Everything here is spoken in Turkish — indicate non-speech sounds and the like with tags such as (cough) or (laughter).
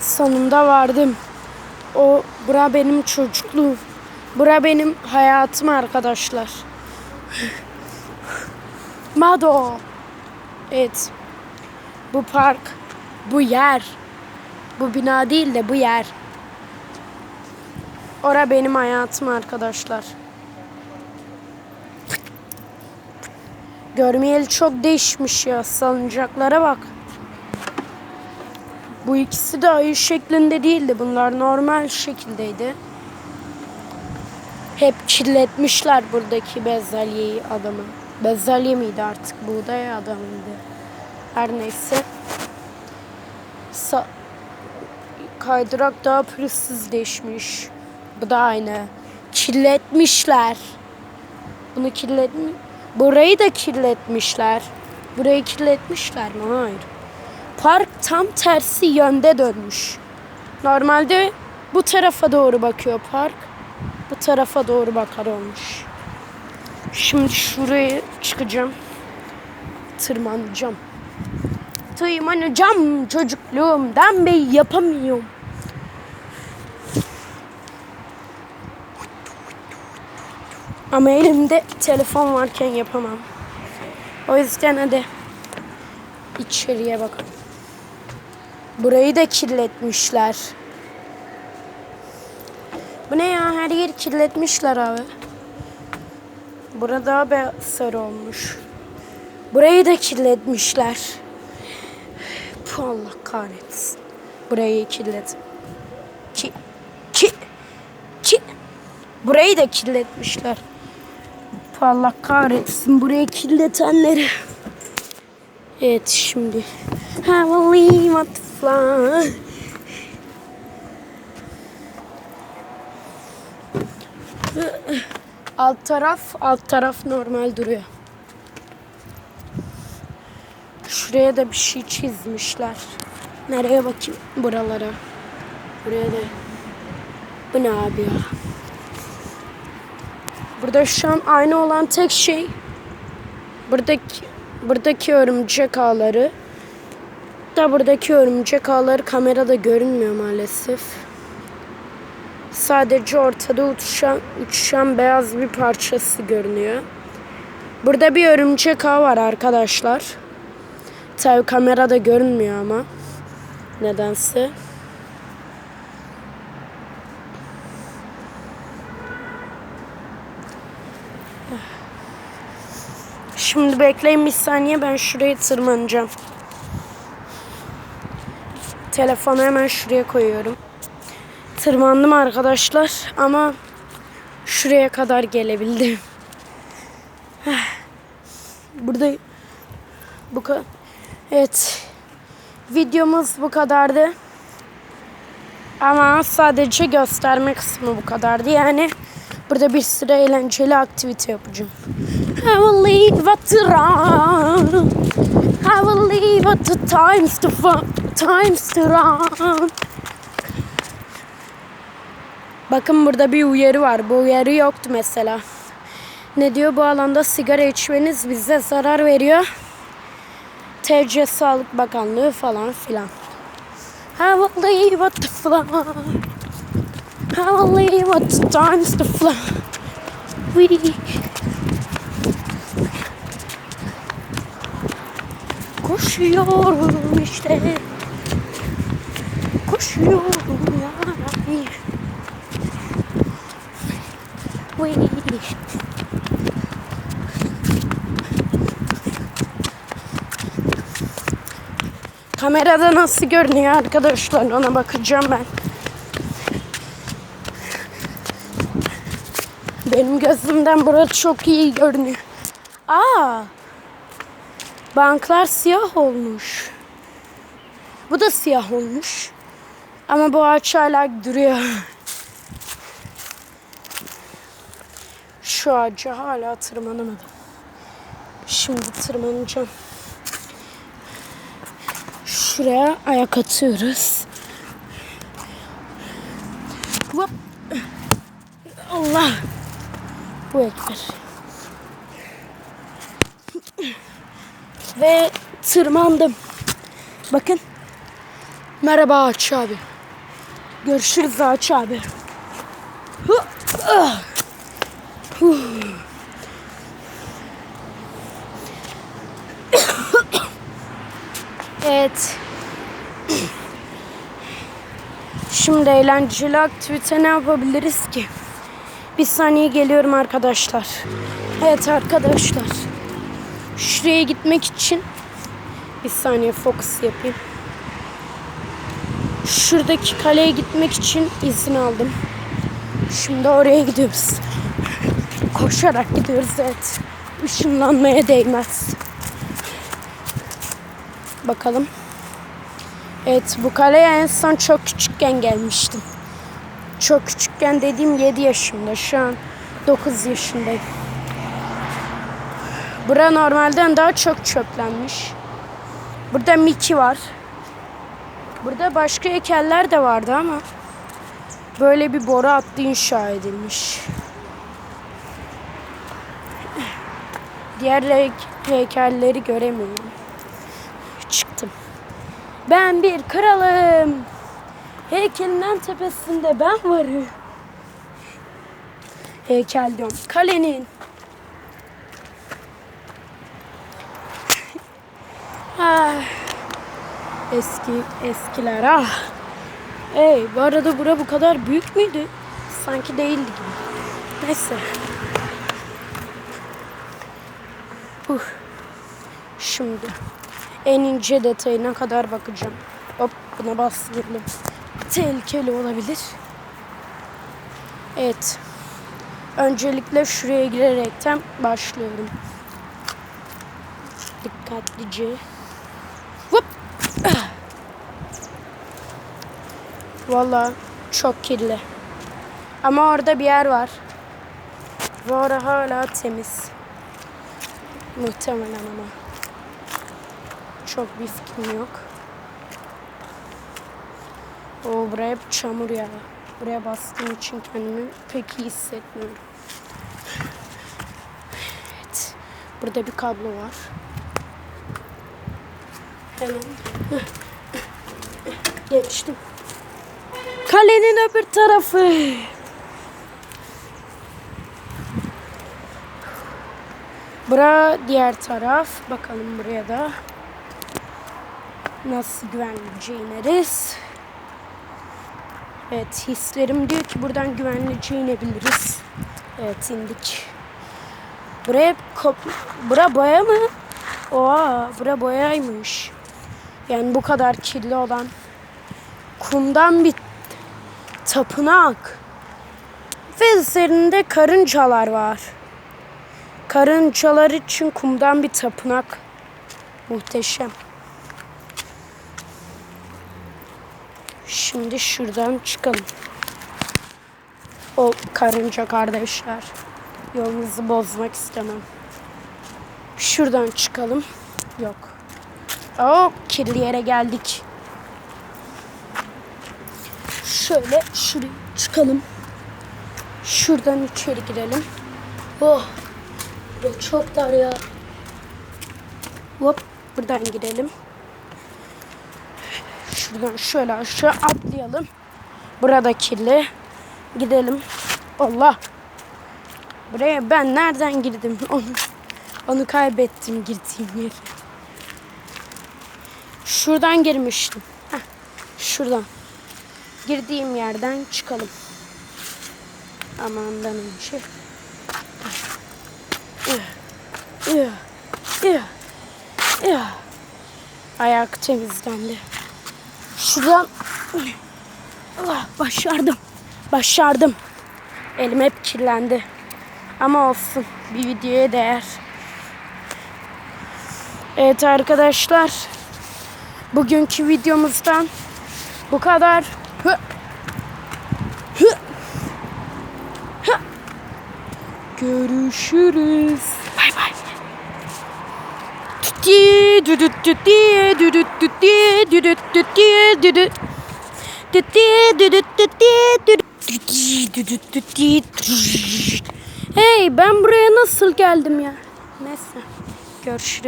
Sonunda vardım. O bura benim çocukluğum. Bura benim hayatım arkadaşlar. Mado. Evet. Bu park, bu yer. Bu bina değil de bu yer. Ora benim hayatım arkadaşlar. Görmeyeli çok değişmiş ya. Salıncaklara bak. Bu ikisi de ayı şeklinde değildi. Bunlar normal şekildeydi. Hep kirletmişler buradaki bezelyeyi adamı. Bezelye miydi artık? Buğday adamıydı. Her neyse. Sa kaydırak daha pürüzsüzleşmiş. Bu da aynı. Kirletmişler. Bunu kirletmi Burayı da kirletmişler. Burayı kirletmişler mi? Hayır. Park tam tersi yönde dönmüş. Normalde bu tarafa doğru bakıyor park. Bu tarafa doğru bakar olmuş. Şimdi şuraya çıkacağım. Tırmanacağım. Tırmanacağım çocukluğumdan beri yapamıyorum. Ama elimde telefon varken yapamam. O yüzden hadi içeriye bakalım. Burayı da kirletmişler. Bu ne ya? Her yeri kirletmişler abi. Burada daha be sarı olmuş. Burayı da kirletmişler. Puh, Allah kahretsin. Burayı kirlet. Ki, ki, ki. Burayı da kirletmişler. Puh, Allah kahretsin burayı kirletenleri. Evet şimdi. I will leave fly. Alt taraf, alt taraf normal duruyor. Şuraya da bir şey çizmişler. Nereye bakayım? Buralara. Buraya da. Bu ne abi ya? Burada şu an aynı olan tek şey buradaki buradaki örümcek ağları da buradaki örümcek ağları kamerada görünmüyor maalesef. Sadece ortada uçuşan, uçuşan beyaz bir parçası görünüyor. Burada bir örümcek ağı var arkadaşlar. Tabii kamerada görünmüyor ama. Nedense. Şimdi bekleyin bir saniye ben şuraya tırmanacağım. Telefonu hemen şuraya koyuyorum. Tırmandım arkadaşlar ama şuraya kadar gelebildim. Burada bu kadar. Evet. Videomuz bu kadardı. Ama sadece gösterme kısmı bu kadardı. Yani burada bir sürü eğlenceli aktivite yapacağım. I will leave at the. I will leave at the times to fun, times to run. Bakın burada bir uyarı var. Bu uyarı yoktu mesela. Ne diyor? Bu alanda sigara içmeniz bize zarar veriyor. TC Sağlık Bakanlığı falan filan. I will leave at the fly. I will leave at the times to fly. We Koşuyorum işte. Koşuyorum ya. We Kamerada nasıl görünüyor arkadaşlar ona bakacağım ben. Benim gözümden burası çok iyi görünüyor. Aa! Banklar siyah olmuş. Bu da siyah olmuş. Ama bu ağaç hala duruyor. Şu ağaca hala tırmanamadım. Şimdi tırmanacağım. Şuraya ayak atıyoruz. Hop. Allah. Bu ekber. Ve tırmandım. Bakın. Merhaba Ağaç abi. Görüşürüz Ağaç abi. Ah. (coughs) Evet. Şimdi eğlenceli aktivite ne yapabiliriz ki? Bir saniye geliyorum arkadaşlar. Evet arkadaşlar. Şuraya gitmek için bir saniye fokus yapayım. Şuradaki kaleye gitmek için izin aldım. Şimdi oraya gidiyoruz. Koşarak gidiyoruz evet. Işınlanmaya değmez. Bakalım. Evet bu kaleye en son çok küçükken gelmiştim. Çok küçükken dediğim 7 yaşımda. Şu an 9 yaşındayım. Bura normalden daha çok çöplenmiş. Burada Mickey var. Burada başka heykeller de vardı ama böyle bir boru hattı inşa edilmiş. Diğer hey- heykelleri göremiyorum. Çıktım. Ben bir kralım. Heykelin tepesinde ben varım. Heykel diyorum. Kalenin. ah. Eski eskiler ah. Ey bu arada bura bu kadar büyük müydü? Sanki değildi gibi. Neyse. Huh. Şimdi en ince detayına kadar bakacağım. Hop buna bastıralım. Tehlikeli olabilir. Evet. Öncelikle şuraya girerekten başlıyorum. Dikkatlice. Hop. Ah. Vallahi çok kirli. Ama orada bir yer var. Ve orası hala temiz. Muhtemelen ama. Çok bir fikrim yok. O buraya hep çamur ya. Buraya bastığım için kendimi pek iyi hissetmiyorum. Evet. Burada bir kablo var. Hemen. Geçtim. Kalenin öbür tarafı. Bura diğer taraf. Bakalım buraya da nasıl güvenlice ineriz. Evet hislerim diyor ki buradan güvenlice inebiliriz. Evet indik. Buraya kop bura boya mı? Oha bura boyaymış. Yani bu kadar kirli olan kumdan bir tapınak. Ve üzerinde karıncalar var. Karıncalar için kumdan bir tapınak. Muhteşem. Şimdi şuradan çıkalım. O karınca kardeşler. Yolunuzu bozmak istemem. Şuradan çıkalım. Yok. O kirli yere geldik. Şöyle şuraya çıkalım. Şuradan içeri girelim. Oh. Bu çok dar ya. Hop. Buradan girelim. Şuradan şöyle aşağı atlayalım. Burada kirli. Gidelim. Allah. Buraya ben nereden girdim? (laughs) Onu, onu kaybettim girdiğim yeri. Şuradan girmiştim. Heh, şuradan. Girdiğim yerden çıkalım. Amandan önce. Ayak temizlendi. Şuradan Ah, başardım. Başardım. Elim hep kirlendi. Ama olsun. Bir videoya değer. Evet arkadaşlar. Bugünkü videomuzdan bu kadar. Görüşürüz. Bay bay. Düdüt düdüt düdüt düdüt. Düdüt düdüt düdüt. Hey ben buraya nasıl geldim ya? Neyse. Görüşürüz.